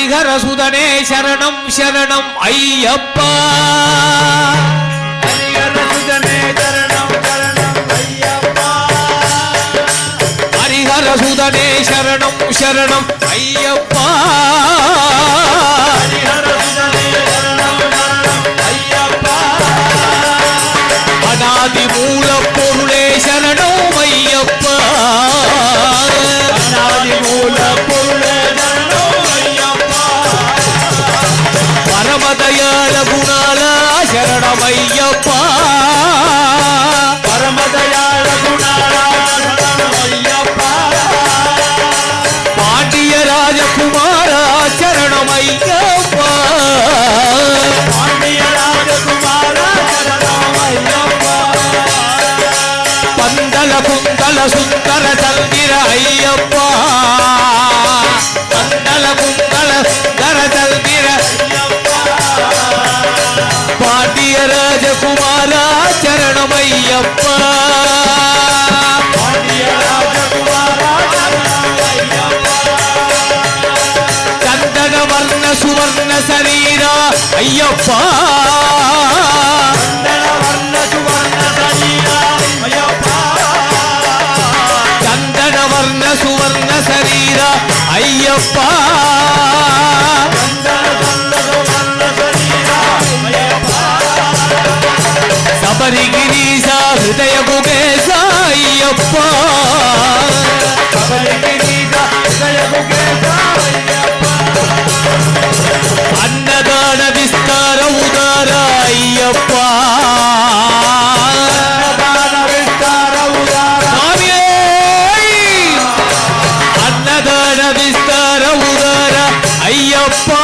ஹரிஹர சுதனே சரணம் சரணம் ஐயப்பா. ஹரிஹர சுதனே சரணம் சரணம் ஐயப்பா. ஹரிஹர சுதனே சரணம் சரணம் ஐயப்பா. ஹரிஹர ஐயப்பா ராஜகுமாரா சரணம் பந்தல குந்தல சுந்தர சந்திர ஐயப்பா பந்தல குந்தல சுந்தர சந்திர பாண்டிய ராஜகுமாரா சரணம் ஐயப்பா. ஐயப்பா. சந்தன வர்ண சுவர்ண சரீரா ஐயப்பா. ஐயப்பா அன்னதான விஸ்தார உதார ஐயப்பா.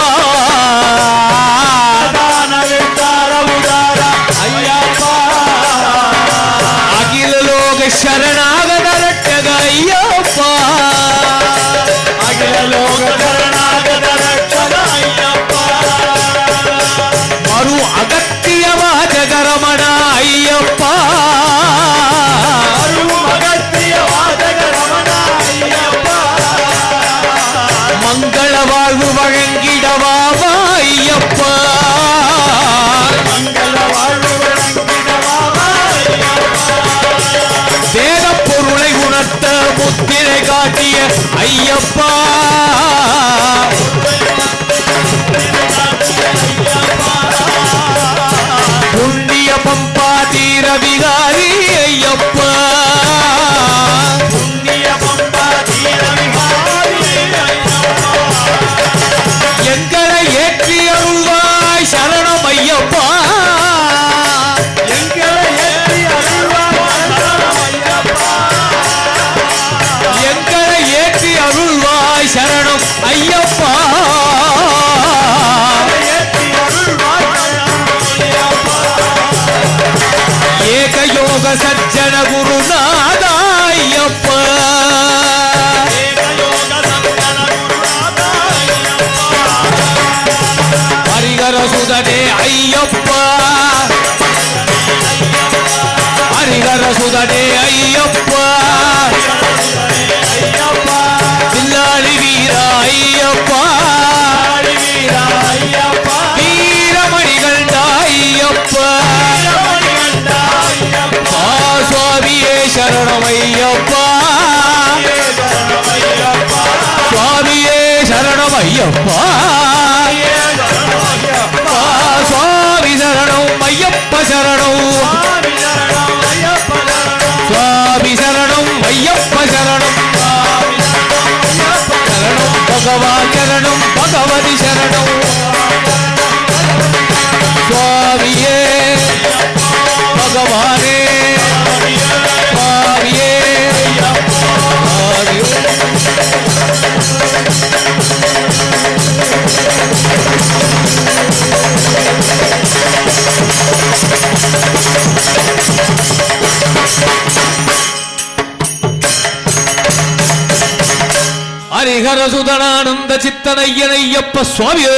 அகில லோக சரணா ஐயப்பா. புண்ணிய பம்பா தீர விகாரி ஐயப்பா. எங்களை ஏற்றி அருள்வாய் சரணம் ஐயப்பா. ஏகயோக சஜ்ஜன குருநாதா ஐயப்பா ஹரிகர சுதனே ஐயப்பா ஹரிகர சுதனே ஐயப்பா சரணம் ஐயப்பா சுவாமியே சரணம் ஐயப்பா சுவாமி சரணம் ஐயப்ப சரணம். சுவாமி சரணம் ஐயப்ப சரணம். சரணம் பகவான் சரணம் பகவதி சரணம். ஹரிஹரசுதனானந்த சித்தனையனையப்ப சுவாமியே.